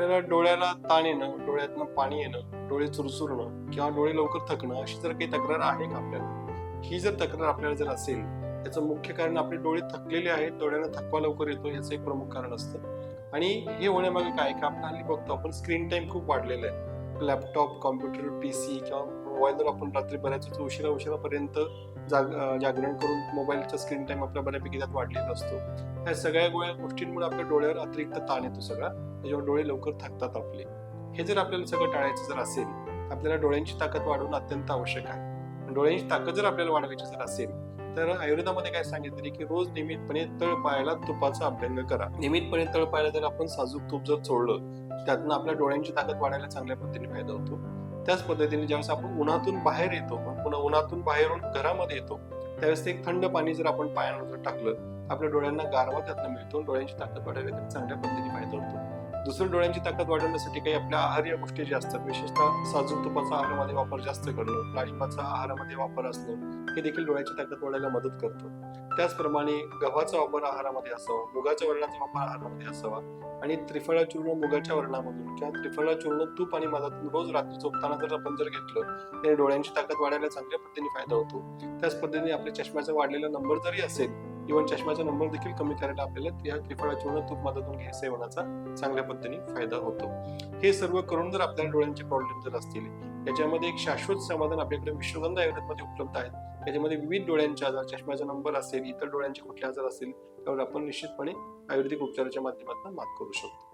आपल्याला डोळ्याला ताण येणं डोळ्यातनं पाणी येणं डोळे चुरचुरणं किंवा डोळे लवकर थकणं अशी जर काही तक्रार आहे का आपल्याला? ही जर तक्रार आपल्याला जर असेल त्याचं मुख्य कारण आपले डोळे थकलेले आहेत डोळ्यांना थकवा लवकर येतो याचं एक प्रमुख कारण असतं. आणि हे होण्यामागे काय का आपण हल्ली बघतो आपण स्क्रीन टाइम खूप वाढलेला आहे. लॅपटॉप कॉम्प्युटर पी सी किंवा मोबाईलवर आपण रात्री बऱ्याच उशिरा उशिरापर्यंत जाग जागरण करून मोबाईलचा स्क्रीन टाइम आपल्या बऱ्यापैकी त्यात वाढलेला असतो. या सगळ्या गोळ्या गोष्टींमुळे आपल्या डोळ्यावर अतिरिक्त ताण येतो सगळा. त्याच्यावर डोळे लवकर थकतात आपले. हे जर आपल्याला सगळं टाळायचं जर असेल आपल्याला डोळ्यांची ताकद वाढवणं अत्यंत आवश्यक आहे. डोळ्यांची ताकद जर आपल्याला वाढवायची जर असेल तर आयुर्वेदामध्ये काय सांगितले की रोज नियमितपणे तळपायाला तुपाचा अभ्यंग करा. नियमितपणे तळपायाला जर आपण साजूक तूप जर चोळलं त्यातनं आपल्या डोळ्यांची ताकद वाढायला चांगल्या पद्धतीने फायदा होतो. त्याच पद्धतीने ज्यावेळेस आपण उन्हातून बाहेर येतो पुन्हा उन्हातून बाहेरून घरामध्ये येतो त्यावेळेस ते एक थंड पाणी जर आपण पायांवर जर टाकलं आपल्या डोळ्यांना गारवा त्यातनं मिळतो डोळ्यांची ताकद वाढायला तर चांगल्या पद्धतीने फायदा होतो दुसरं डोळ्यांची ताकद वाढवण्यासाठी काही आपल्या आहार्य गोष्टी ज्या असतात विशेषतः साजूक तुपाचा आहारामध्ये वापर जास्त करणं डाळिंबाचा आहारामध्ये वापर असणं हे देखील डोळ्याची ताकद वाढायला मदत करतं. त्याचप्रमाणे गव्हाचा वापर आहारामध्ये असावा मुगाच्या वर्णाचा वापर आहारामध्ये असावा आणि त्रिफळा चूर्ण मुगाच्या वर्णामधून किंवा त्रिफळा चूर्ण तूप आणि मधातून रोज रात्री झोपताना जर आपण जर घेतलं त्याने डोळ्यांची ताकद वाढायला चांगल्या पद्धतीने फायदा होतो. त्याच पद्धतीने आपल्या चष्म्याचा वाढलेला नंबर जरी असेल इव्हन चष्म्याचा नंबर देखील कमी करायला आपल्याला या त्रिफळा चूर्ण तूप मधातून घे सेवनाचा चांगल्या पद्धतीने फायदा होतो. हे सर्व करून जर आपल्याला डोळ्यांचे प्रॉब्लेम जर असतील याच्यामध्ये एक शाश्वत समाधान आपल्याकडे विश्वगंध आयुर्वेदमध्ये उपलब्ध आहेत याच्यामध्ये विविध डोळ्यांचे आजार चष्म्याचा नंबर असेल इतर डोळ्यांचे कुठले आजार असेल त्यावर आपण निश्चितपणे आयुर्वेदिक उपचाराच्या माध्यमातून मात करू शकतो.